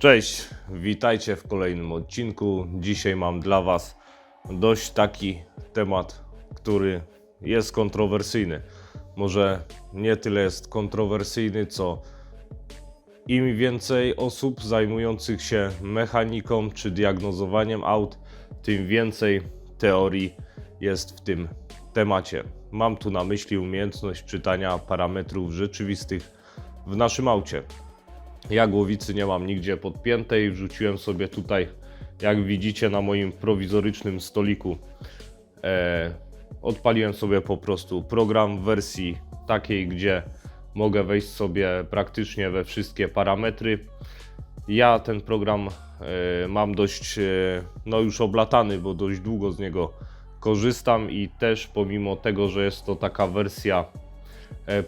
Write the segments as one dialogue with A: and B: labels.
A: Cześć, witajcie w kolejnym odcinku. Dzisiaj mam dla Was dość taki temat, który jest kontrowersyjny. Może nie tyle jest kontrowersyjny, co im więcej osób zajmujących się mechaniką czy diagnozowaniem aut, tym więcej teorii jest w tym temacie. Mam tu na myśli umiejętność czytania parametrów rzeczywistych w naszym aucie. Ja głowicy nie mam nigdzie podpiętej, wrzuciłem sobie tutaj, jak widzicie, na moim prowizorycznym stoliku. E, odpaliłem sobie po prostu program w wersji takiej, gdzie mogę wejść sobie praktycznie we wszystkie parametry. Ja ten program e, mam dość, e, no już oblatany, bo dość długo z niego korzystam i też pomimo tego, że jest to taka wersja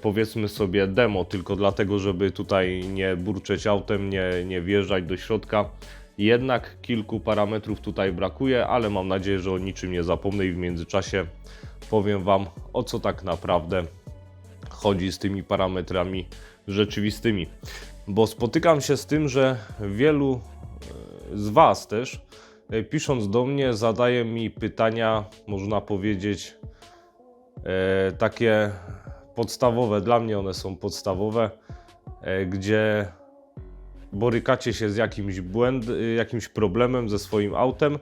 A: powiedzmy sobie demo, tylko dlatego, żeby tutaj nie burczeć autem, nie, nie wjeżdżać do środka. Jednak kilku parametrów tutaj brakuje, ale mam nadzieję, że o niczym nie zapomnę i w międzyczasie powiem Wam o co tak naprawdę chodzi z tymi parametrami rzeczywistymi. Bo spotykam się z tym, że wielu e, z Was też, e, pisząc do mnie, zadaje mi pytania, można powiedzieć, e, takie podstawowe, dla mnie one są podstawowe, e, gdzie borykacie się z jakimś błęd, y, jakimś problemem ze swoim autem.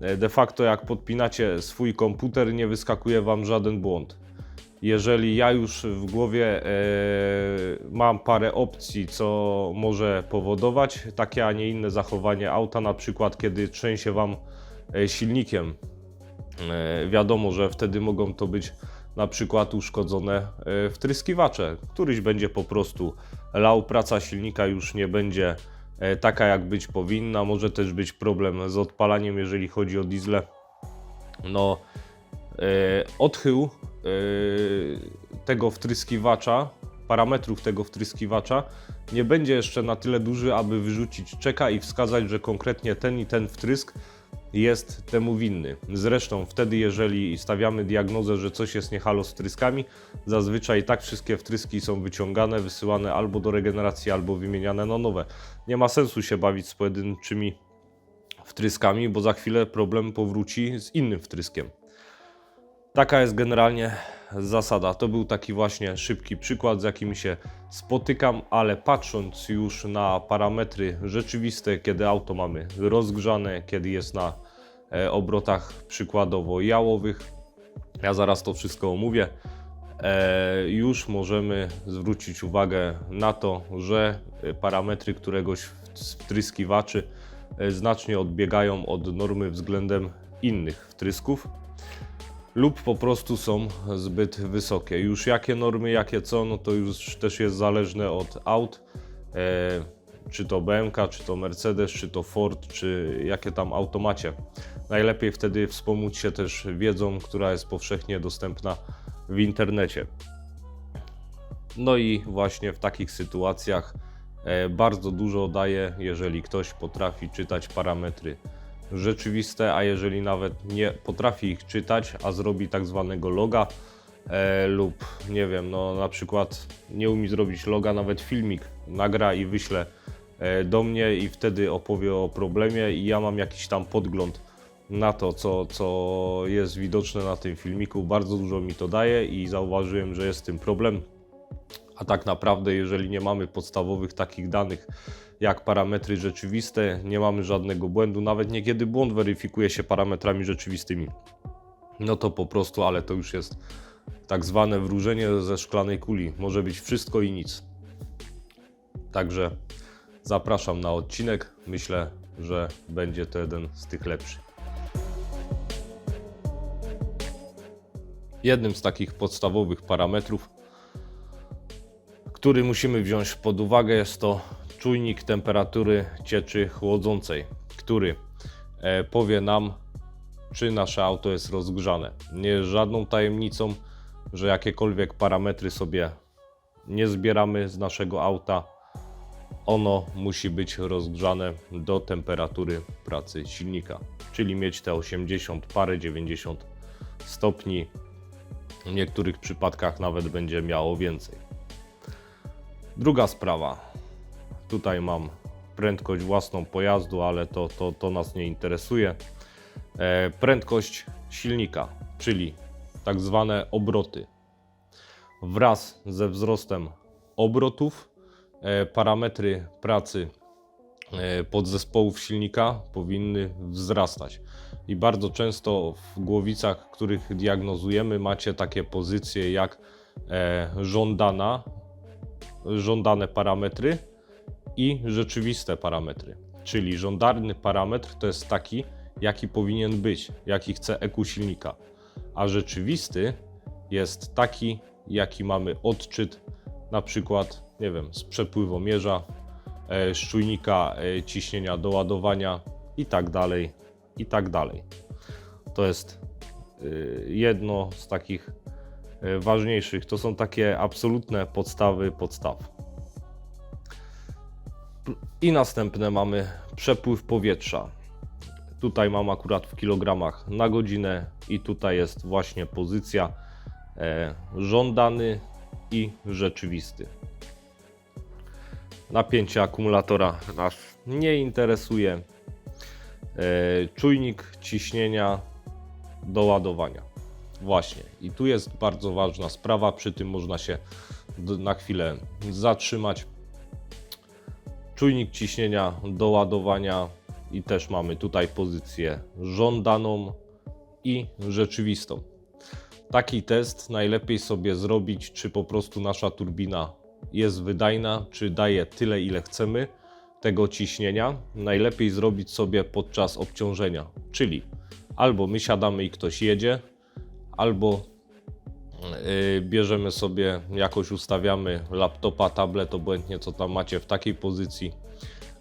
A: E, De facto, jak podpinacie swój komputer, nie wyskakuje Wam żaden błąd. Jeżeli ja już w głowie e, mam parę opcji, co może powodować takie, a nie inne zachowanie auta, na przykład kiedy trzęsie Wam e, silnikiem, E, Wiadomo, że wtedy mogą to być na przykład uszkodzone e, wtryskiwacze. Któryś będzie po prostu lał, praca silnika już nie będzie e, taka jak być powinna. Może też być problem z odpalaniem, jeżeli chodzi o diesle. No, e, odchył tego wtryskiwacza, parametrów tego wtryskiwacza nie będzie jeszcze na tyle duży, aby wyrzucić czeka i wskazać, że konkretnie ten i ten wtrysk jest temu winny. Zresztą wtedy, jeżeli stawiamy diagnozę, że coś jest niehalo z wtryskami, zazwyczaj tak wszystkie wtryski są wyciągane, wysyłane albo do regeneracji, albo wymieniane na nowe. Nie ma sensu się bawić z pojedynczymi wtryskami, bo za chwilę problem powróci z innym wtryskiem. Taka jest generalnie zasada. To był taki właśnie szybki przykład, z jakim się spotykam, ale patrząc już na parametry rzeczywiste, kiedy auto mamy rozgrzane, kiedy jest na e, obrotach przykładowo jałowych, ja zaraz to wszystko omówię, e, już możemy zwrócić uwagę na to, że e, parametry któregoś z wtryskiwaczy znacznie odbiegają od normy względem innych wtrysków lub po prostu są zbyt wysokie. Już jakie normy, jakie co, no to już też jest zależne od aut. E, czy to BMK, czy to Mercedes, czy to Ford, czy jakie tam auto macie. Najlepiej wtedy wspomóc się też wiedzą, która jest powszechnie dostępna w internecie. No i właśnie w takich sytuacjach e, bardzo dużo daje, jeżeli ktoś potrafi czytać parametry rzeczywiste, a jeżeli nawet nie potrafi ich czytać, a zrobi tak zwanego loga e, lub nie wiem, no na przykład nie umie zrobić loga, nawet filmik nagra i wyśle e, do mnie i wtedy opowie o problemie i ja mam jakiś tam podgląd na to, co, co jest widoczne na tym filmiku. Bardzo dużo mi to daje i zauważyłem, że jest z tym problem. A tak naprawdę, jeżeli nie mamy podstawowych takich danych jak parametry rzeczywiste, nie mamy żadnego błędu, nawet niekiedy błąd weryfikuje się parametrami rzeczywistymi. No to po prostu, ale to już jest tak zwane wróżenie ze szklanej kuli. Może być wszystko i nic. Także zapraszam na odcinek. Myślę, że będzie to jeden z tych lepszych. Jednym z takich podstawowych parametrów który musimy wziąć pod uwagę, jest to czujnik temperatury cieczy chłodzącej, który e, powie nam, czy nasze auto jest rozgrzane. Nie jest żadną tajemnicą, że jakiekolwiek parametry sobie nie zbieramy z naszego auta, ono musi być rozgrzane do temperatury pracy silnika, czyli mieć te 80 parę 90 stopni. W niektórych przypadkach nawet będzie miało więcej. Druga sprawa. Tutaj mam prędkość własną pojazdu, ale to, to, to nas nie interesuje. E, prędkość silnika, czyli tak zwane obroty. Wraz ze wzrostem obrotów e, parametry pracy e, podzespołów silnika powinny wzrastać. I bardzo często w głowicach, których diagnozujemy, macie takie pozycje jak e, żądana, żądane parametry i rzeczywiste parametry. Czyli żądany parametr to jest taki, jaki powinien być, jaki chce EQ silnika, a rzeczywisty jest taki, jaki mamy odczyt, na przykład, nie wiem, z przepływomierza, e, z czujnika e, ciśnienia do ładowania i tak dalej, i tak dalej. To jest y, jedno z takich ważniejszych. To są takie absolutne podstawy podstaw. I następne mamy przepływ powietrza. Tutaj mam akurat w kilogramach na godzinę i tutaj jest właśnie pozycja e, żądany i rzeczywisty. Napięcie akumulatora nas nie interesuje. E, czujnik ciśnienia do ładowania. Właśnie. I tu jest bardzo ważna sprawa, przy tym można się na chwilę zatrzymać. Czujnik ciśnienia do ładowania i też mamy tutaj pozycję żądaną i rzeczywistą. Taki test najlepiej sobie zrobić, czy po prostu nasza turbina jest wydajna, czy daje tyle, ile chcemy tego ciśnienia. Najlepiej zrobić sobie podczas obciążenia, czyli albo my siadamy i ktoś jedzie, albo yy, bierzemy sobie, jakoś ustawiamy laptopa, tablet, obojętnie co tam macie w takiej pozycji,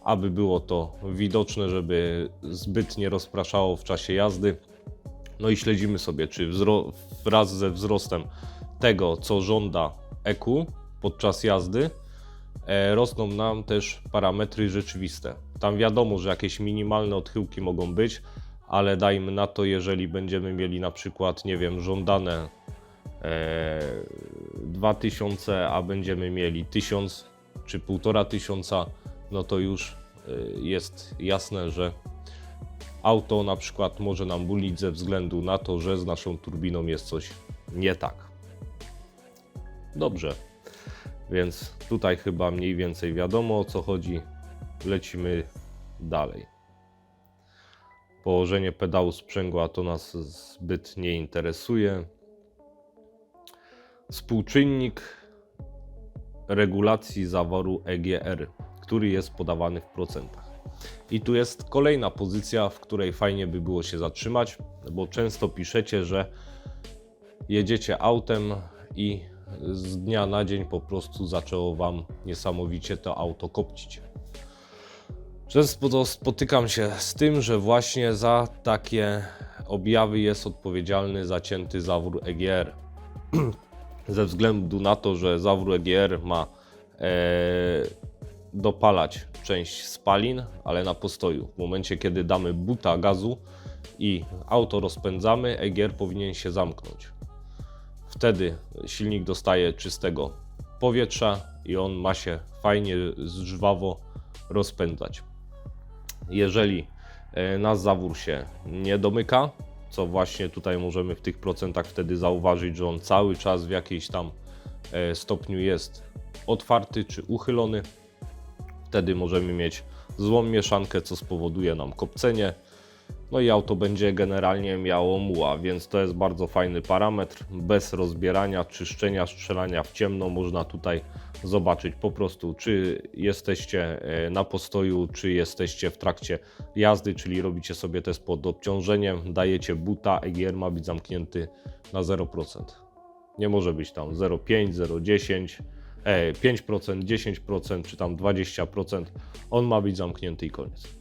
A: aby było to widoczne, żeby zbyt nie rozpraszało w czasie jazdy. No i śledzimy sobie, czy wraz ze wzrostem tego, co żąda EQ podczas jazdy, e, rosną nam też parametry rzeczywiste. Tam wiadomo, że jakieś minimalne odchyłki mogą być, ale dajmy na to, jeżeli będziemy mieli na przykład, nie wiem, żądane e, 2000, a będziemy mieli 1000 czy 1500, no to już e, jest jasne, że auto na przykład może nam bulić ze względu na to, że z naszą turbiną jest coś nie tak. Dobrze, więc tutaj chyba mniej więcej wiadomo o co chodzi. Lecimy dalej. Położenie pedału sprzęgła to nas zbyt nie interesuje. Współczynnik regulacji zaworu EGR, który jest podawany w procentach. I tu jest kolejna pozycja, w której fajnie by było się zatrzymać, bo często piszecie, że jedziecie autem i z dnia na dzień po prostu zaczęło Wam niesamowicie to auto kopcić. Często spotykam się z tym, że właśnie za takie objawy jest odpowiedzialny zacięty zawór EGR. Ze względu na to, że zawór EGR ma e, dopalać część spalin, ale na postoju. W momencie, kiedy damy buta gazu i auto rozpędzamy, EGR powinien się zamknąć. Wtedy silnik dostaje czystego powietrza i on ma się fajnie, żwawo rozpędzać. Jeżeli e, nasz zawór się nie domyka, co właśnie tutaj możemy w tych procentach wtedy zauważyć, że on cały czas w jakiejś tam e, stopniu jest otwarty czy uchylony, wtedy możemy mieć złą mieszankę, co spowoduje nam kopcenie. No i auto będzie generalnie miało muła, więc to jest bardzo fajny parametr. Bez rozbierania, czyszczenia, strzelania w ciemno można tutaj zobaczyć po prostu, czy jesteście e, na postoju, czy jesteście w trakcie jazdy, czyli robicie sobie test pod obciążeniem, dajecie buta, EGR ma być zamknięty na 0%. Nie może być tam 0,5, 0,10, e, 5%, 10% czy tam 20%. On ma być zamknięty i koniec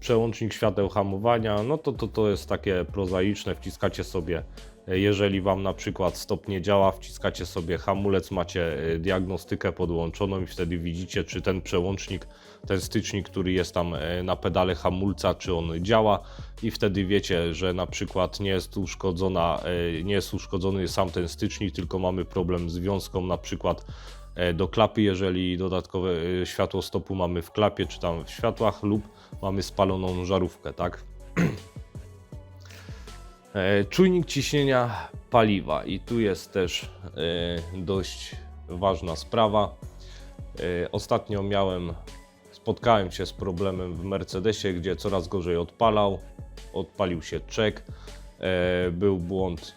A: przełącznik świateł hamowania, no to, to to jest takie prozaiczne, wciskacie sobie, e, jeżeli Wam na przykład stop nie działa, wciskacie sobie hamulec, macie e, diagnostykę podłączoną i wtedy widzicie, czy ten przełącznik, ten stycznik, który jest tam e, na pedale hamulca, czy on działa i wtedy wiecie, że na przykład nie jest uszkodzona, nie jest uszkodzony sam ten stycznik, tylko mamy problem z wiązką na przykład do klapy, jeżeli dodatkowe e, światło stopu mamy w klapie, czy tam w światłach, lub mamy spaloną żarówkę, tak? E, Czujnik ciśnienia paliwa i tu jest też e, dość ważna sprawa. E, Ostatnio miałem, spotkałem się z problemem w Mercedesie, gdzie coraz gorzej odpalał. Odpalił się czek. E, Był błąd,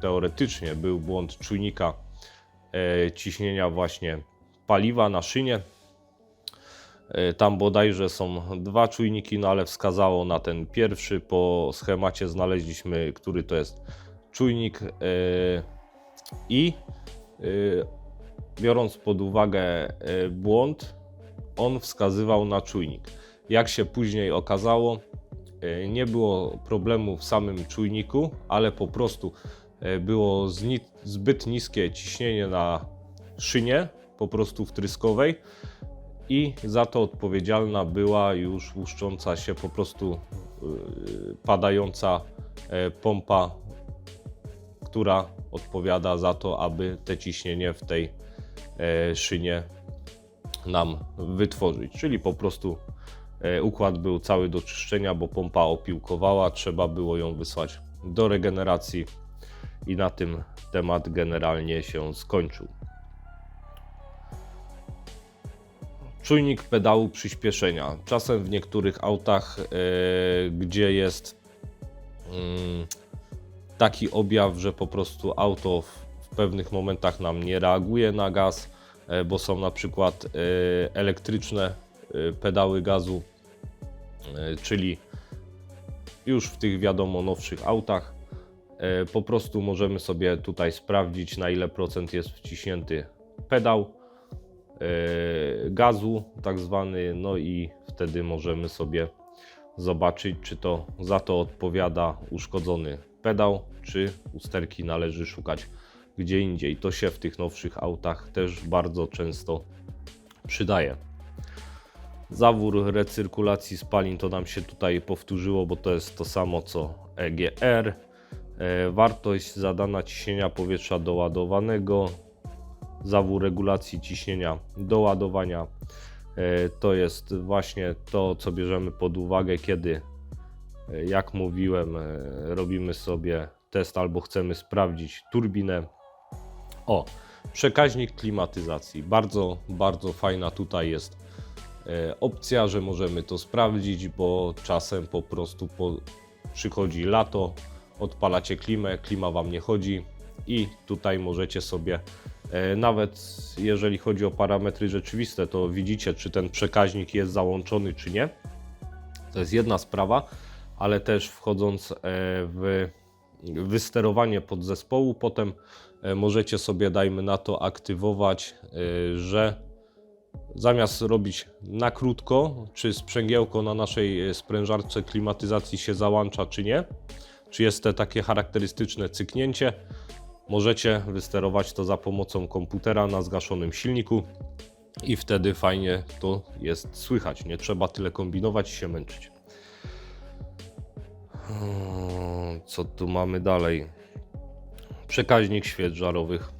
A: teoretycznie był błąd czujnika e, ciśnienia właśnie paliwa na szynie. E, Tam bodajże są dwa czujniki, no ale wskazało na ten pierwszy. Po schemacie znaleźliśmy, który to jest czujnik e, i e, biorąc pod uwagę e, błąd, on wskazywał na czujnik. Jak się później okazało, e, nie było problemu w samym czujniku, ale po prostu e, było zni- zbyt niskie ciśnienie na szynie, po prostu wtryskowej i za to odpowiedzialna była już łuszcząca się po prostu yy, padająca e, pompa, która odpowiada za to, aby te ciśnienie w tej e, szynie nam wytworzyć. Czyli po prostu e, układ był cały do czyszczenia, bo pompa opiłkowała, trzeba było ją wysłać do regeneracji i na tym temat generalnie się skończył. Czujnik pedału przyspieszenia. Czasem w niektórych autach, e, gdzie jest mm, taki objaw, że po prostu auto w, w pewnych momentach nam nie reaguje na gaz, e, bo są na przykład e, elektryczne e, pedały gazu, e, czyli już w tych wiadomo nowszych autach. E, Po prostu możemy sobie tutaj sprawdzić, na ile procent jest wciśnięty pedał e, gazu, tak zwany, no i wtedy możemy sobie zobaczyć, czy to za to odpowiada uszkodzony pedał, czy usterki należy szukać gdzie indziej. To się w tych nowszych autach też bardzo często przydaje. Zawór recyrkulacji spalin to nam się tutaj powtórzyło, bo to jest to samo co EGR. E, Wartość zadana ciśnienia powietrza doładowanego, zawór regulacji ciśnienia do ładowania. E, To jest właśnie to, co bierzemy pod uwagę, kiedy, e, jak mówiłem, robimy sobie test albo chcemy sprawdzić turbinę. O, przekaźnik klimatyzacji. Bardzo, bardzo fajna tutaj jest opcja, że możemy to sprawdzić, bo czasem po prostu po, przychodzi lato, odpalacie klimę, klima Wam nie chodzi i tutaj możecie sobie e, nawet jeżeli chodzi o parametry rzeczywiste, to widzicie, czy ten przekaźnik jest załączony, czy nie. To jest jedna sprawa, ale też wchodząc e, w wysterowanie podzespołu, potem e, możecie sobie, dajmy na to, aktywować, że zamiast robić na krótko, czy sprzęgiełko na naszej sprężarce klimatyzacji się załącza, czy nie, czy jest to takie charakterystyczne cyknięcie, możecie wysterować to za pomocą komputera na zgaszonym silniku i wtedy fajnie to jest słychać. Nie trzeba tyle kombinować i się męczyć. Hmm, Co tu mamy dalej? Przekaźnik świec żarowych.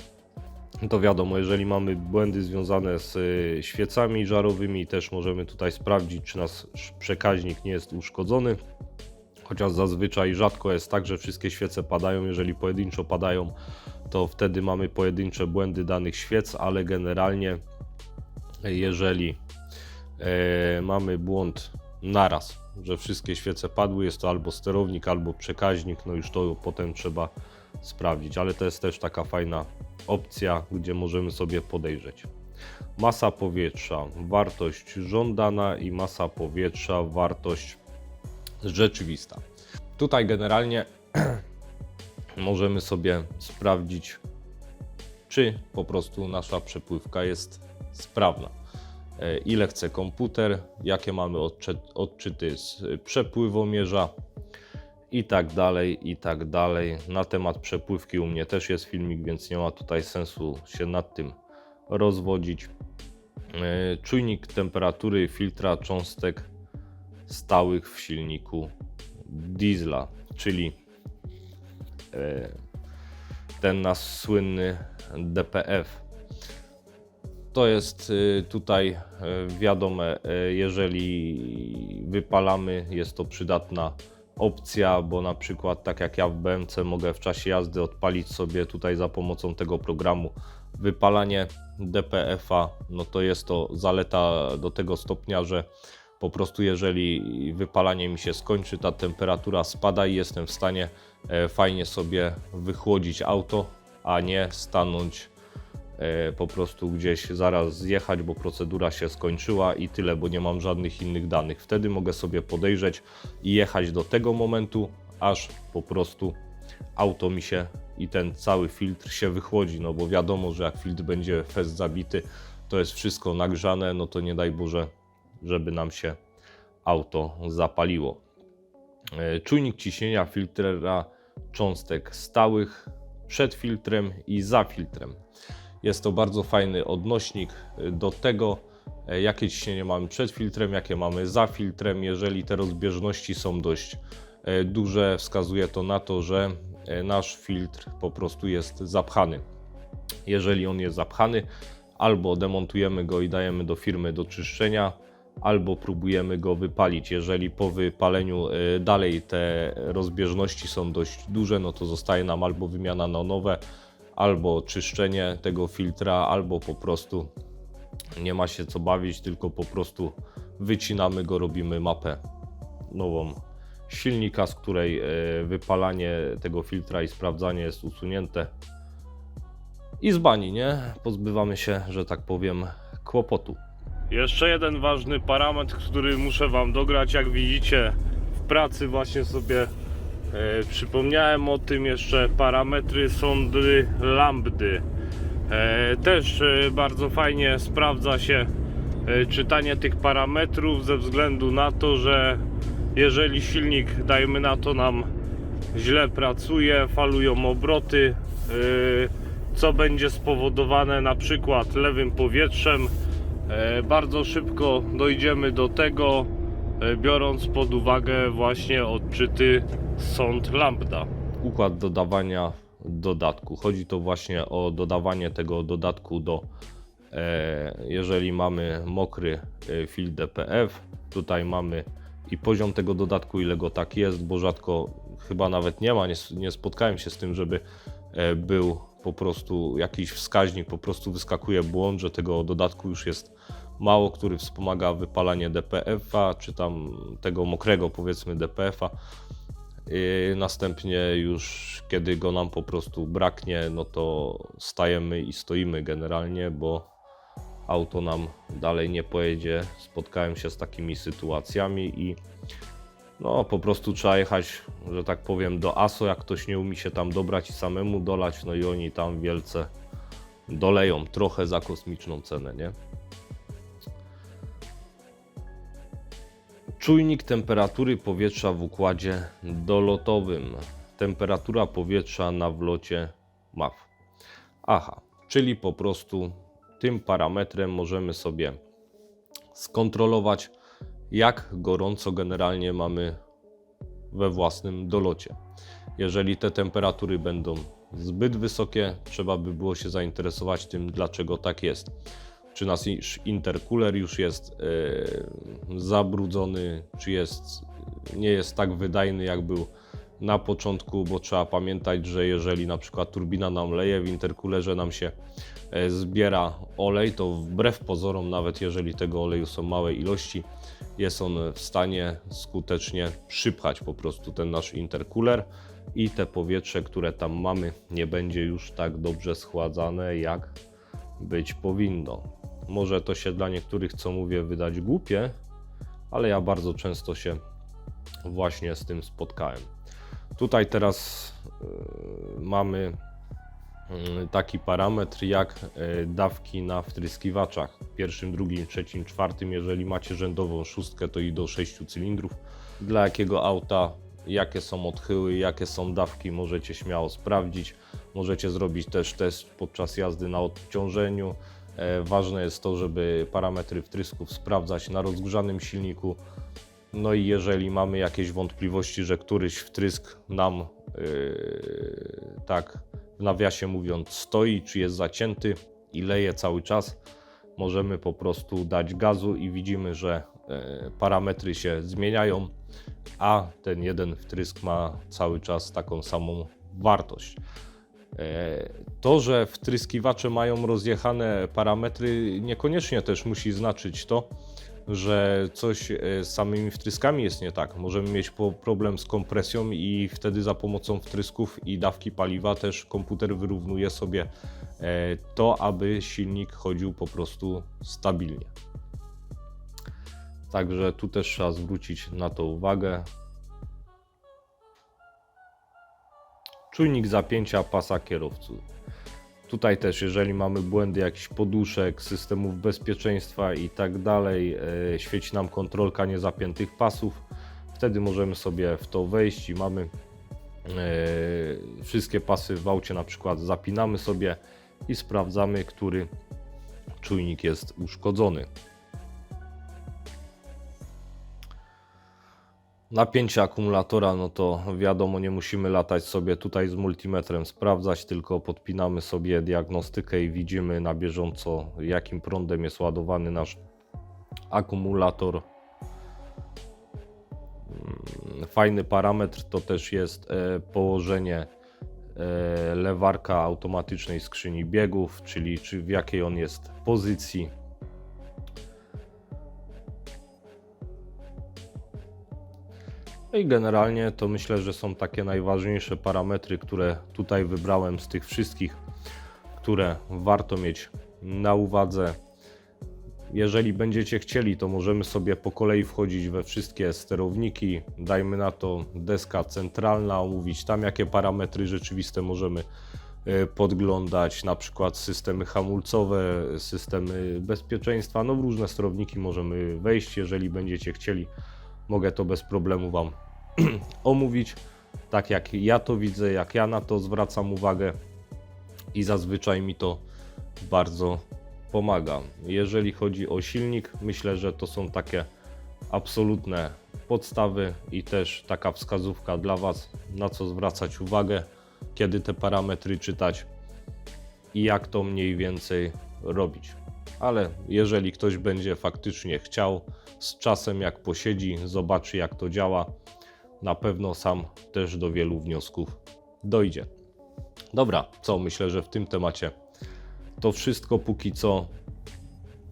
A: To wiadomo, jeżeli mamy błędy związane z y, świecami żarowymi, też możemy tutaj sprawdzić, czy nasz przekaźnik nie jest uszkodzony. Chociaż zazwyczaj rzadko jest tak, że wszystkie świece padają. Jeżeli pojedynczo padają, to wtedy mamy pojedyncze błędy danych świec, ale generalnie, jeżeli e, mamy błąd naraz, że wszystkie świece padły, jest to albo sterownik, albo przekaźnik, no już to potem trzeba sprawdzić, ale to jest też taka fajna opcja, gdzie możemy sobie podejrzeć. Masa powietrza, wartość żądana i masa powietrza, wartość rzeczywista. Tutaj generalnie możemy sobie sprawdzić, czy po prostu nasza przepływka jest sprawna. E, Ile chce komputer, jakie mamy odczy- odczyty z przepływomierza i tak dalej, i tak dalej. Na temat przepływki u mnie też jest filmik, więc nie ma tutaj sensu się nad tym rozwodzić. E, Czujnik temperatury filtra cząstek stałych w silniku diesla, czyli e, ten nasz słynny DPF. to jest y, tutaj y, wiadome, jeżeli wypalamy, jest to przydatna opcja, bo na przykład tak jak ja w BMC mogę w czasie jazdy odpalić sobie tutaj za pomocą tego programu wypalanie DPF-a, no to jest to zaleta do tego stopnia, że po prostu jeżeli wypalanie mi się skończy, ta temperatura spada i jestem w stanie e, fajnie sobie wychłodzić auto, a nie stanąć e, po prostu gdzieś zaraz zjechać, bo procedura się skończyła i tyle, bo nie mam żadnych innych danych. Wtedy mogę sobie podejrzeć i jechać do tego momentu, aż po prostu auto mi się i ten cały filtr się wychłodzi, no bo wiadomo, że jak filtr będzie fest zabity, to jest wszystko nagrzane, no to nie daj Boże, żeby nam się auto zapaliło. E, Czujnik ciśnienia filtra cząstek stałych przed filtrem i za filtrem. Jest to bardzo fajny odnośnik e, do tego, e, jakie ciśnienie mamy przed filtrem, jakie mamy za filtrem. Jeżeli te rozbieżności są dość duże, wskazuje to na to, że nasz filtr po prostu jest zapchany. Jeżeli on jest zapchany, albo demontujemy go i dajemy do firmy do czyszczenia, albo próbujemy go wypalić. Jeżeli po wypaleniu e, dalej te rozbieżności są dość duże, no to zostaje nam albo wymiana na nowe, albo czyszczenie tego filtra, albo po prostu nie ma się co bawić, tylko po prostu wycinamy go, robimy mapę nową silnika, z której e, wypalanie tego filtra i sprawdzanie jest usunięte. I z bani, nie? Pozbywamy się, że tak powiem, kłopotu. Jeszcze jeden ważny parametr, który muszę Wam dograć. Jak widzicie, w pracy właśnie sobie e, przypomniałem o tym. Jeszcze parametry sondy lambdy. E, też e, bardzo fajnie sprawdza się e, czytanie tych parametrów ze względu na to, że jeżeli silnik, dajmy na to, nam źle pracuje, falują obroty, e, co będzie spowodowane na przykład lewym powietrzem, Bardzo szybko dojdziemy do tego, e, biorąc pod uwagę właśnie odczyty sąd lambda. Układ dodawania dodatku. Chodzi to właśnie o dodawanie tego dodatku do, e, jeżeli mamy mokry e, filtr DPF, tutaj mamy i poziom tego dodatku, ile go tak jest, bo rzadko chyba nawet nie ma, nie, nie spotkałem się z tym, żeby e, był po prostu jakiś wskaźnik, po prostu wyskakuje błąd, że tego dodatku już jest mało, który wspomaga wypalanie DPF-a, czy tam tego mokrego powiedzmy DPF-a. Następnie już kiedy go nam po prostu braknie, no to stajemy i stoimy generalnie, bo auto nam dalej nie pojedzie. Spotkałem się z takimi sytuacjami i no po prostu trzeba jechać, że tak powiem, do ASO, jak ktoś nie umie się tam dobrać i samemu dolać, no i oni tam wielce doleją trochę za kosmiczną cenę, nie? Czujnik temperatury powietrza w układzie dolotowym. Temperatura powietrza na wlocie MAF. Aha, czyli po prostu tym parametrem możemy sobie skontrolować, jak gorąco generalnie mamy we własnym dolocie. Jeżeli te temperatury będą zbyt wysokie, trzeba by było się zainteresować tym, dlaczego tak jest. Czy nasz intercooler już jest e, zabrudzony, czy jest, nie jest tak wydajny, jak był na początku, bo trzeba pamiętać, że jeżeli na przykład turbina nam leje, w intercoolerze nam się e, zbiera olej, to wbrew pozorom, nawet jeżeli tego oleju są małe ilości, jest on w stanie skutecznie przypchać po prostu ten nasz intercooler i te powietrze, które tam mamy, nie będzie już tak dobrze schładzane, jak być powinno. Może to się dla niektórych, co mówię, wydać głupie, ale ja bardzo często się właśnie z tym spotkałem. Tutaj teraz y, mamy taki parametr jak y, dawki na wtryskiwaczach. Pierwszym, drugim, trzecim, czwartym. Jeżeli macie rzędową szóstkę, to i do 6 cylindrów. Dla jakiego auta, jakie są odchyły, jakie są dawki, możecie śmiało sprawdzić. Możecie zrobić też test podczas jazdy na odciążeniu. E, Ważne jest to, żeby parametry wtrysków sprawdzać na rozgrzanym silniku. No i jeżeli mamy jakieś wątpliwości, że któryś wtrysk nam yy, tak w nawiasie mówiąc stoi, czy jest zacięty i leje cały czas, możemy po prostu dać gazu i widzimy, że e, parametry się zmieniają, a ten jeden wtrysk ma cały czas taką samą wartość. E, To, że wtryskiwacze mają rozjechane parametry, niekoniecznie też musi znaczyć to, że coś e, z samymi wtryskami jest nie tak. Możemy mieć problem z kompresją i wtedy za pomocą wtrysków i dawki paliwa też komputer wyrównuje sobie e, to, aby silnik chodził po prostu stabilnie. Także tu też trzeba zwrócić na to uwagę. Czujnik zapięcia pasa kierowcy. Tutaj też, jeżeli mamy błędy jakichś poduszek, systemów bezpieczeństwa i tak dalej, e, świeci nam kontrolka niezapiętych pasów, wtedy możemy sobie w to wejść i mamy e, wszystkie pasy w aucie, na przykład zapinamy sobie i sprawdzamy, który czujnik jest uszkodzony. Napięcie akumulatora, no to wiadomo, nie musimy latać sobie tutaj z multimetrem sprawdzać, tylko podpinamy sobie diagnostykę i widzimy na bieżąco, jakim prądem jest ładowany nasz akumulator. Mm, Fajny parametr to też jest e, położenie e, lewarka automatycznej skrzyni biegów, czyli czy w jakiej on jest pozycji. I generalnie to myślę, że są takie najważniejsze parametry, które tutaj wybrałem z tych wszystkich, które warto mieć na uwadze. Jeżeli będziecie chcieli, to możemy sobie po kolei wchodzić we wszystkie sterowniki. Dajmy na to deska centralna, omówić tam jakie parametry rzeczywiste możemy e, podglądać, na przykład systemy hamulcowe, systemy bezpieczeństwa. No w różne sterowniki możemy wejść, jeżeli będziecie chcieli mogę to bez problemu Wam omówić, tak jak ja to widzę, jak ja na to zwracam uwagę i zazwyczaj mi to bardzo pomaga. Jeżeli chodzi o silnik, myślę, że to są takie absolutne podstawy i też taka wskazówka dla Was, na co zwracać uwagę, kiedy te parametry czytać i jak to mniej więcej robić. Ale jeżeli ktoś będzie faktycznie chciał, z czasem jak posiedzi, zobaczy jak to działa, na pewno sam też do wielu wniosków dojdzie. Dobra, co myślę, że w tym temacie to wszystko póki co.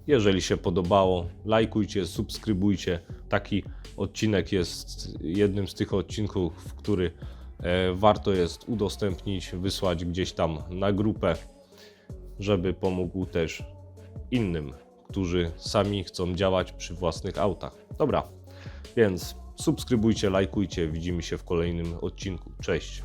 A: Jeżeli się podobało, lajkujcie, subskrybujcie. Taki odcinek jest jednym z tych odcinków, który e, warto jest udostępnić, wysłać gdzieś tam na grupę, żeby pomógł też innym, którzy sami chcą działać przy własnych autach. Dobra, więc subskrybujcie, lajkujcie. Widzimy się w kolejnym odcinku. Cześć.